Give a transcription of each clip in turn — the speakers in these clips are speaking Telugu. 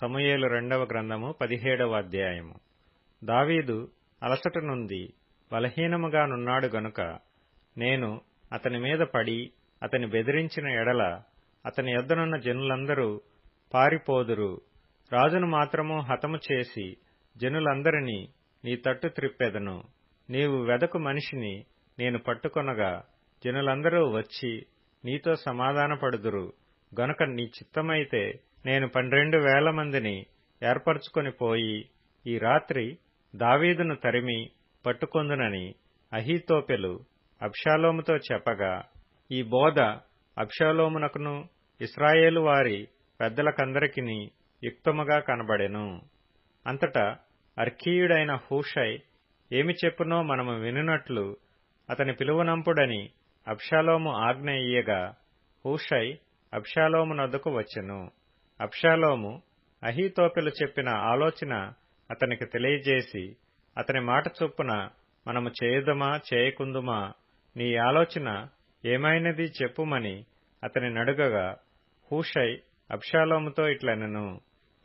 సమూయేలు రెండవ గ్రంథము పదిహేడవ అధ్యాయము. దావీదు అలసట నుండి బలహీనముగానున్నాడు గనుక నేను అతని మీద పడి అతని బెదిరించిన ఎడల అతని యొద్దనున్న జనులందరూ పారిపోదురు. రాజును మాత్రము హతము చేసి జనులందరినీ నీ తట్టు త్రిప్పెదను. నీవు వెదకు మనిషిని నేను పట్టుకొనగా జనులందరూ వచ్చి నీతో సమాధానపడుదురు. గనుక నీ చిత్తమైతే నేను పన్నెండు వేల మందిని ఏర్పరచుకొని పోయి ఈ రాత్రి దావీదును తరిమి పట్టుకొందునని అహీతోపెలు అబ్షాలోముతో చెప్పగా ఈ బోధ అబ్షాలోమునకును ఇస్రాయేలు వారి పెద్దలకందరికీ యుక్తముగా కనబడెను. అంతటా అర్కీయుడైన హూషై ఏమి చెప్పునో మనము వినునట్లు అతని పిలువనంపుడని అబ్షాలోము ఆజ్ఞ ఇయ్యగా హూషై అబ్షాలోమునొద్దకు వచ్చెను. అబ్షాలోము అహీతోపెలు చెప్పిన ఆలోచన అతనికి తెలియజేసి అతని మాట చొప్పున మనము చేయుదమా చేయకుందుమా నీ ఆలోచన ఏమైనది చెప్పుమని అతని నడుగగా హూషై అబ్షాలోముతో ఇట్లనెను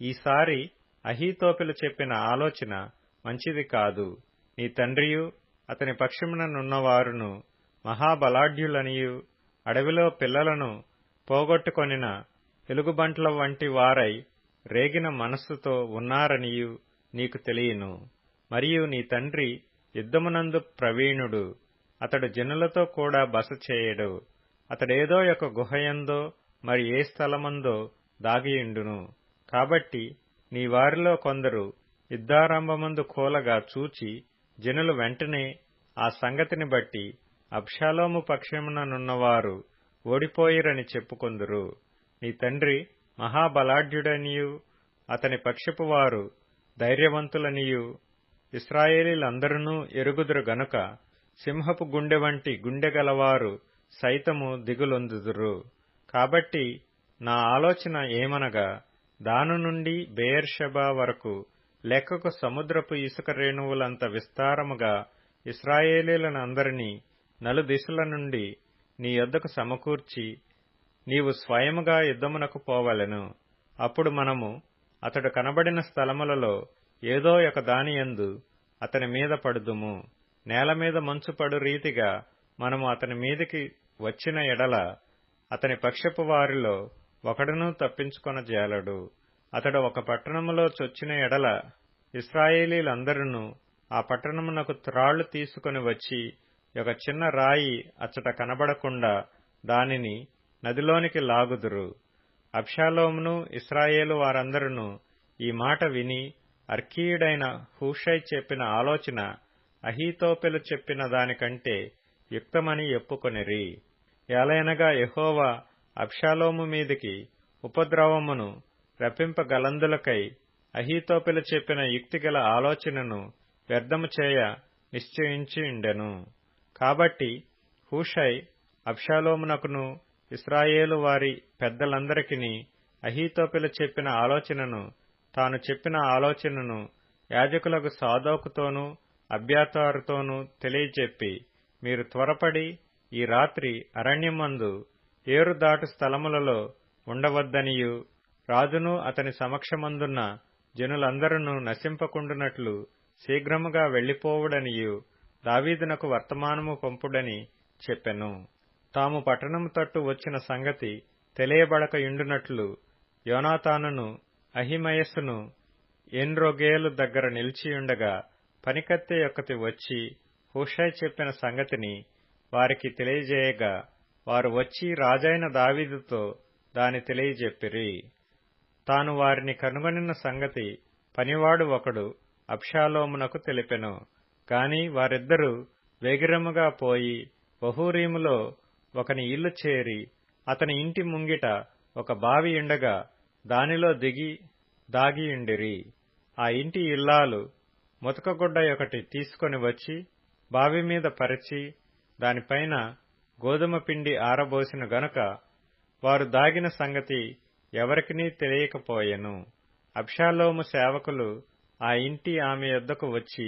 ఈసారి అహీతోపెలు చెప్పిన ఆలోచన మంచిది కాదు. నీ తండ్రియు అతని పక్షముననున్నవారును మహాబలాఢ్యులనియు అడవిలో పిల్లలను పోగొట్టుకొనిన ఎలుగుబంట్ల వంటి వారై రేగిన మనస్సుతో ఉన్నారనియు నీకు తెలియను. మరియు నీ తండ్రి యుద్ధమునందు ప్రవీణుడు. అతడు జనులతో కూడా బస చేయడు. అతడేదో ఒక గుహయందో మరి ఏ స్థలమందో దాగియుండును. కాబట్టి నీ వారిలో కొందరు యుద్ధారంభమందు కూలగా చూచి జనులు వెంటనే ఆ సంగతిని బట్టి అబ్షాలోము పక్షముననున్నవారు ఓడిపోయిరని చెప్పుకొందురు. నీ తండ్రి మహాబలాఢ్యుడనియు అతని పక్షపు వారు ధైర్యవంతులనియు. ఇస్రాయేలీలందరూ ఎరుగుదురు గనుక సింహపు గుండె వంటి గుండెగలవారు సైతము దిగులొందుదురు. కాబట్టి నా ఆలోచన ఏమనగా దాను నుండి బేర్షబా వరకు లెక్కకు సముద్రపు ఇసుక రేణువులంత విస్తారముగా ఇస్రాయేలీలనందరినీ నలుదిశల నుండి నీ యొద్దకు సమకూర్చి నీవు స్వయముగా యుద్ధమునకు పోవలెను. అప్పుడు మనము అతడు కనబడిన స్థలములలో ఏదో ఒక దానియందు అతని మీద పడుదుము. నేల మీద మంచు పడు రీతిగా మనము అతని మీదికి వచ్చిన ఎడల అతని పక్షపు వారిలో ఒకడునూ తప్పించుకొనజాలడు. అతడు ఒక పట్టణములో చొచ్చిన ఎడల ఇస్రాయేలీలందరూ ఆ పట్టణమునకు త్రాళ్ళు తీసుకుని వచ్చి ఒక చిన్న రాయి అచ్చట కనబడకుండా దానిని నదిలోనికి లాగుదురు. అబ్షాలోమును ఇస్రాయేలు వారందరూ ఈ మాట విని అర్కీయుడైన హూషై చెప్పిన ఆలోచన అహీతోపెలు చెప్పిన దానికంటే యుక్తమని ఎప్పుకొనిరి ఎలయనగా యహోవా అబ్షాలోము మీదికి ఉపద్రవమును రప్పింపగలందులకై అహీతోపెలు చెప్పిన యుక్తిగల ఆలోచనను వ్యర్థము చేయ నిశ్చయించిండెను కాబట్టి హూషై అబ్షాలోమునకును ఇస్రాయేలు వారి పెద్దలందరికీ అహీతోపెలు చెప్పిన ఆలోచనను తాను చెప్పిన ఆలోచనను యాజకులకు సాదోకుతోనూ అభ్యాతారుతోనూ తెలియచెప్పి మీరు త్వరపడి ఈ రాత్రి అరణ్యమందు ఏరుదాటు స్థలములలో ఉండవద్దనియు రాజును అతని సమక్షమందున్న జనులందరూ నశింపకుండునట్లు శీఘ్రముగా వెళ్ళిపోవుడనియు దావీదునకు వర్తమానము పంపుడని చెప్పెను. తాము పట్టణము తట్టు వచ్చిన సంగతి తెలియబడకయుండునట్లు యోనాతానును అహిమయస్సును ఎన్రొగేలు దగ్గర నిలిచియుండగా పనికత్తె యొక్కతి వచ్చి హుషై చెప్పిన సంగతిని వారికి తెలియజేయగా వారు వచ్చి రాజైన దావీదుతో దాని తెలియజెప్పిరి. తాను వారిని కనుగొనిన సంగతి పనివాడు ఒకడు అబ్షాలోమునకు తెలిపెను. గాని వారిద్దరూ వేగిరముగా పోయి బహూరీములో ఒకని ఇల్లు చేరి అతని ఇంటి ముంగిట ఒక బావి ఉండగా దానిలో దిగి దాగియుండిరి ఆ ఇంటి ఇల్లాలు ముతకగుడ్డ ఒకటి తీసుకొని వచ్చి బావి మీద పరిచి దానిపైన గోధుమ పిండి ఆరబోసిన గనుక వారు దాగిన సంగతి ఎవరికినీ తెలియకపోయెను. అబ్షాలోము సేవకులు ఆ ఇంటి ఆమె యొద్దకు వచ్చి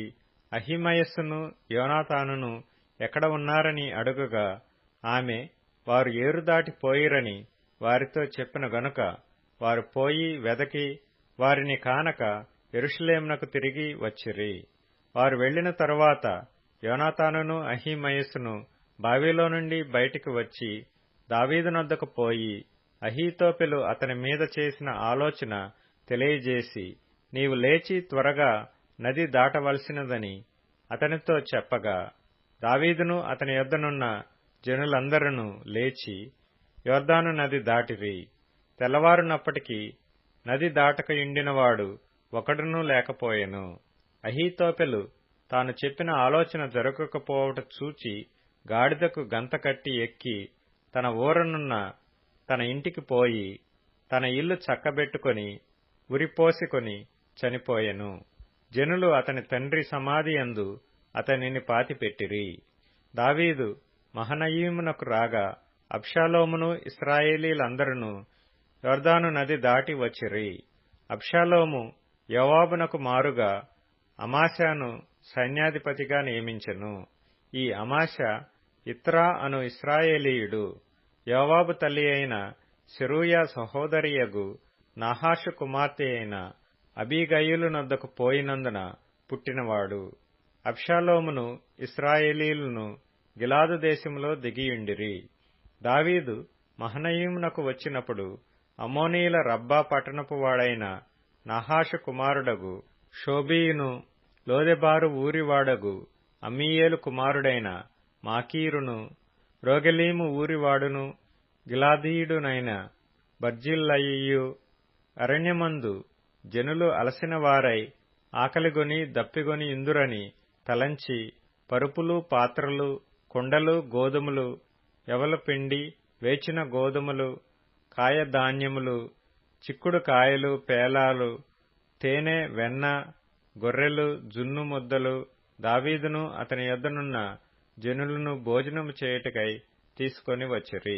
అహిమయస్సును యోనాతానును ఎక్కడ ఉన్నారని అడుగగా ఆమె వారు ఏరు దాటి పోయిరని వారితో చెప్పిన గనుక వారు పోయి వెదకి వారిని కానక ఎరుషలేమునకు తిరిగి వచ్చిరి. వారు వెళ్ళిన తరువాత యోనాతానును అహీమయస్సును బావిలో నుండి బయటికి వచ్చి దావీదునొద్దకు పోయి అహీతోపెలు అతని మీద చేసిన ఆలోచన తెలియజేసి నీవు లేచి త్వరగా నది దాటవలసినదని అతనితో చెప్పగా దావీదును అతని యొద్దనున్న జనులందరూ లేచి యోర్దాను నది దాటిరి. తెల్లవారునప్పటికీ నది దాటక ఇండినవాడు ఒకడునూ లేకపోయెను. అహీతోపెలు తాను చెప్పిన ఆలోచన జరగకపోవట చూచి గాడిదకు గంత కట్టి ఎక్కి తన ఊరనున్న తన ఇంటికి పోయి తన ఇల్లు చక్కబెట్టుకొని ఉరిపోసికొని చనిపోయెను. జనులు అతని తండ్రి సమాధి యందు అతనిని పాతిపెట్టిరి. దావీదు మహనయీమునకు రాగా అబ్షాలోమును ఇస్రాయేలీలందరూ యోర్దాను నది దాటి వచ్చిరి. అబ్షాలోము యోవాబునకు మారుగా అమాశాను సైన్యాధిపతిగా నియమించెను. ఈ అమాశ ఇత్రా అను ఇస్రాయేలీయుడు యోవాబు తల్లి అయిన సెరూయా సహోదరియగు నాహాషు కుమార్తె అయిన అబీగయులునొద్దకు పోయినందున పుట్టినవాడు. అబ్షాలోమును ఇస్రాయేలీలను గిలాదు దేశంలో దిగియుండిరి. దావీదు మహనయీమునకు వచ్చినప్పుడు అమోనీయుల రబ్బా పట్టణపు వాడైన నహాషు కుమారుడగు షోబీయును లోదెబారు ఊరివాడగు అమీయేలు కుమారుడైన మాకీరును రోగెలీము ఊరివాడును గిలాదీయుడునైన బర్జిల్లయ్యు అరణ్యమందు జనులు అలసిన వారై ఆకలిగొని దప్పిగొని ఇందురని తలంచి పరుపులు పాత్రలు కుండలు గోధుమలు ఎవల పిండి వేచిన గోధుమలు కాయధాన్యములు చిక్కుడు కాయలు పేలాలు తేనె వెన్న గొర్రెలు జున్ను ముద్దలు దావీదును అతని యొద్దనున్న జనులను భోజనము చేయుటకై తీసుకొని వచ్చిరి.